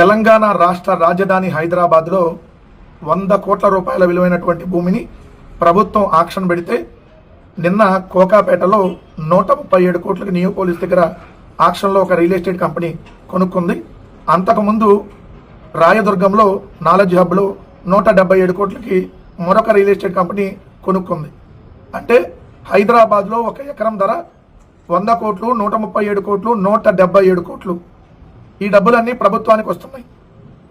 తెలంగాణ రాష్ట్ర రాజధాని హైదరాబాద్లో వంద కోట్ల రూపాయల విలువైనటువంటి భూమిని ప్రభుత్వం ఆక్షన్ పెడితే నిన్న కోకాపేటలో నూట ముప్పై ఏడు కోట్లకి నియో పోలీస్ దగ్గర ఆక్షన్లో ఒక రియల్ ఎస్టేట్ కంపెనీ కొనుక్కుంది. అంతకుముందు రాయదుర్గంలో నాలెడ్జ్ హబ్లో నూట డెబ్బై ఏడు కోట్లకి మరొక రియల్ ఎస్టేట్ కంపెనీ కొనుక్కుంది. అంటే హైదరాబాద్లో ఒక ఎకరం ధర వంద కోట్లు నూట ముప్పై ఏడు కోట్లు నూట డెబ్బై ఏడు కోట్లు ఈ డబ్బులన్నీ ప్రభుత్వానికి వస్తున్నాయి.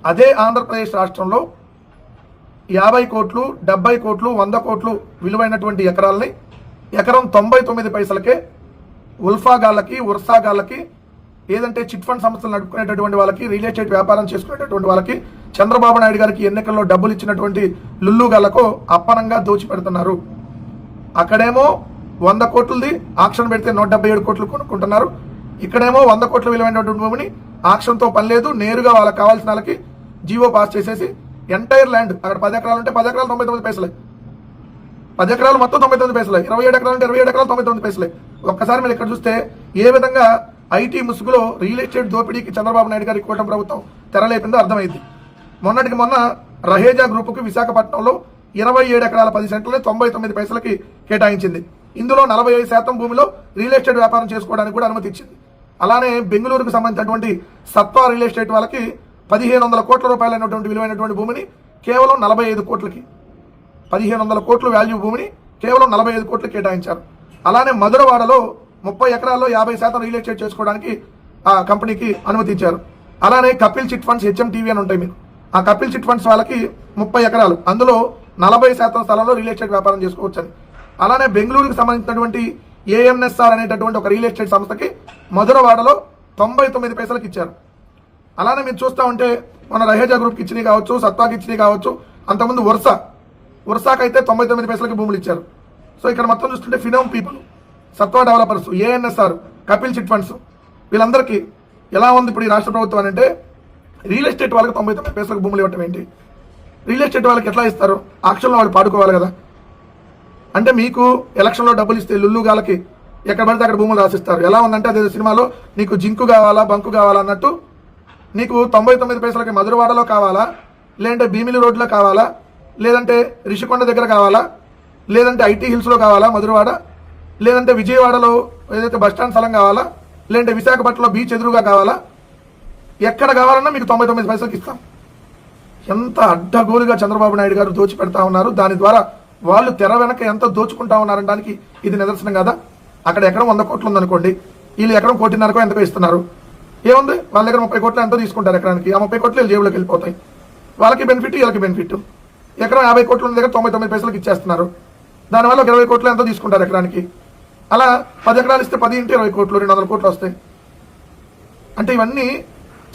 అదే ఆంధ్రప్రదేశ్ రాష్ట్రంలో యాభై కోట్లు డెబ్బై కోట్లు వంద కోట్లు విలువైనటువంటి ఎకరాలని ఎకరం తొంభై తొమ్మిది పైసలకే ఉల్ఫాగాళ్ళకి ఉర్సాగాళ్ళకి ఏదంటే చిట్ ఫండ్ సంస్థలు నడుపుకునేటటువంటి వాళ్ళకి రియల్ ఎస్టేట్ వ్యాపారం చేసుకునేటటువంటి వాళ్ళకి చంద్రబాబు నాయుడు గారికి ఎన్నికల్లో డబ్బులు ఇచ్చినటువంటి లుల్లుగాళ్ళకు అప్పనంగా దోచిపెడుతున్నారు. అక్కడేమో వంద కోట్లది ఆక్షన్ పెడితే నూట డెబ్బై ఏడు కోట్లు కొనుక్కుంటున్నారు. ఇక్కడేమో వంద కోట్ల విలువైనటువంటి భూమిని ఆక్షన్తో పని లేదు. నేరుగా వాళ్ళకి కావాల్సిన వాళ్ళకి జీవో పాస్ చేసేసి ఎంటైర్ ల్యాండ్ అక్కడ పది ఎకరాలు ఉంటే పది ఎకరాలు తొంభై తొమ్మిది పైసలే. పది ఎకరాలు మొత్తం తొంభై తొమ్మిది పైసలే. ఇరవై ఏడు ఎకరాలు అంటే ఇరవై ఏడు ఎకరాలు తొంభై తొమ్మిది పైసలే. ఒక్కసారి మీరు ఇక్కడ చూస్తే ఏ విధంగా ఐటీ ముసుగులో రియల్ ఎస్టేట్ దోపిడీకి చంద్రబాబు నాయుడు గారి కూటమి ప్రభుత్వం తెరలేపిందో అర్థమైంది. మొన్నటికి మొన్న రహేజా గ్రూపుకి విశాఖపట్నంలో ఇరవై ఏడు ఎకరాల పది సెంట్లని తొంభై తొమ్మిది పైసలకి కేటాయించింది. ఇందులో నలభై ఐదు శాతం భూమిలో రియల్ ఎస్టేట్ వ్యాపారం చేసుకోవడానికి కూడా అనుమతి ఇచ్చింది అలానే బెంగళూరుకు సంబంధించినటువంటి సత్వా రియల్ ఎస్టేట్ వాళ్ళకి పదిహేను వందల కోట్ల రూపాయలైనటువంటి విలువైనటువంటి భూమిని కేవలం నలభై ఐదు కోట్లకి. పదిహేను వందల కోట్ల వాల్యూ భూమిని కేవలం నలభై ఐదు కోట్లు కేటాయించారు. అలానే మధురవాడలో ముప్పై ఎకరాల్లో యాభై శాతం రియల్ ఎస్టేట్ చేసుకోవడానికి ఆ కంపెనీకి అనుమతించారు. అలానే Kapil chit funds HM TV అని ఉంటాయి మీకు. ఆ కపిల్ చిట్ ఫండ్స్ వాళ్ళకి ముప్పై ఎకరాలు. అందులో నలభై శాతం స్థలంలో రియల్ ఎస్టేట్ వ్యాపారం చేసుకోవచ్చని. అలానే బెంగళూరుకు సంబంధించినటువంటి ఏఎంఎస్ఆర్ అనేటటువంటి ఒక రియల్ ఎస్టేట్ సంస్థకి మధురవాడలో తొంభై తొమ్మిది పైసలకు ఇచ్చారు. అలానే మీరు చూస్తూ ఉంటే మన రహేజా గ్రూప్కి ఇచ్చినవి కావచ్చు సత్వాకి ఇచ్చినవి కావచ్చు అంతకుముందు వరుస అయితే తొంభై తొమ్మిది పైసలకి భూములు ఇచ్చారు. సో ఇక్కడ మొత్తం చూస్తుంటే Phenom People Sattva developers ANSR Kapil chit funds వీళ్ళందరికీ ఎలా ఉంది ఇప్పుడు ఈ రాష్ట్ర ప్రభుత్వం అంటే రియల్ ఎస్టేట్ వాళ్ళకి తొంభై తొమ్మిది పైసలకు భూములు ఇవ్వటం ఏంటి? రియల్ ఎస్టేట్ వాళ్ళకి ఎట్లా ఇస్తారు? ఆక్షన్లో వాళ్ళు పాడుకోవాలి కదా. అంటే మీకు ఎలక్షన్లో డబ్బులు ఇస్తే లుల్లుగాలకి ఎక్కడ పడితే అక్కడ భూములు రాసిస్తారు. ఎలా ఉందంటే అదే సినిమాలో నీకు జింకు కావాలా బంకు కావాలా అన్నట్టు నీకు తొంభై తొమ్మిది పైసలకి మధురవాడలో కావాలా లేదంటే భీమిలి రోడ్లో కావాలా లేదంటే రిషికొండ దగ్గర కావాలా లేదంటే ఐటీ హిల్స్లో కావాలా మధురవాడ లేదంటే విజయవాడలో ఏదైతే బస్ స్టాండ్ స్థలం కావాలా లేదంటే విశాఖపట్నంలో బీచ్ ఎదురుగా కావాలా ఎక్కడ కావాలన్నా మీకు తొంభై తొమ్మిది పైసలకి ఇస్తాం. ఎంత అడ్డగోలుగా చంద్రబాబు నాయుడు గారు దోచి పెడతా ఉన్నారు. దాని ద్వారా వాళ్ళు తెర వెనక ఎంత దోచుకుంటా ఉన్నారనడానికి ఇది నిదర్శనం కదా? అక్కడ ఎక్కడ వంద కోట్లు ఉందనుకోండి వీళ్ళు ఎకరం కోటిన్నరకో ఎంతకో ఇస్తున్నారు? ఏముంది? వాళ్ళ దగ్గర ముప్పై కోట్లు ఎంతో తీసుకుంటారు ఎకరానికి. ఆ ముప్పై కోట్లు జేబులోకి వెళ్ళిపోతాయి. వాళ్ళకి బెనిఫిట్ వీళ్ళకి బెనిఫిట్ ఎకరం యాభై కోట్ల ఉన్న దగ్గర తొంభై తొమ్మిది పైసలకు ఇచ్చేస్తున్నారు. దానివల్ల ఒక ఇరవై కోట్లు ఎంతో తీసుకుంటారు ఎకరానికి. అలా పది ఎకరాలు ఇస్తే పది ఇంటి ఇరవై కోట్లు రెండు వందల కోట్లు వస్తాయి. అంటే ఇవన్నీ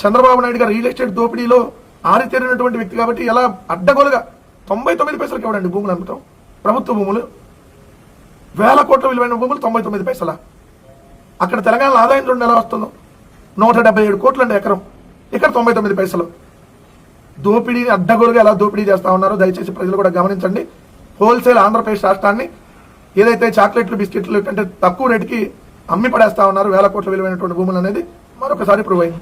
చంద్రబాబు నాయుడు గారు రియల్ ఎస్టేట్ దోపిడీలో ఆరితేరినటువంటి వ్యక్తి కాబట్టి ఎలా అడ్డగోలుగా తొంభై తొమ్మిది పైసలకి ఇవ్వడండి భూములు అమ్ముతాం. ప్రభుత్వ భూములు వేల కోట్ల విలువైన భూములు తొంభై తొమ్మిది పైసల. అక్కడ తెలంగాణలో ఆదాయం చూడండి ఎలా వస్తుందో. నూట డెబ్బై ఏడు కోట్లు అండి ఎకరం. ఇక్కడ తొంభై తొమ్మిది పైసలు. దోపిడీని అడ్డగోలుగా ఎలా దోపిడీ చేస్తా ఉన్నారో దయచేసి ప్రజలు కూడా గమనించండి. హోల్సేల్ ఆంధ్రప్రదేశ్ రాష్ట్రాన్ని ఏదైతే చాక్లెట్లు బిస్కెట్లు కంటే తక్కువ రేటుకి అమ్మి పడేస్తా ఉన్నారు వేల కోట్ల విలువైనటువంటి భూములు అనేది మరొకసారి ప్రూవ్ అయింది.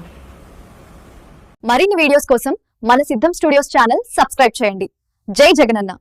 మరిన్ని వీడియోస్ కోసం మన సిద్ధం స్టూడియోస్ ఛానల్ సబ్స్క్రైబ్ చేయండి. జై జగనన్న.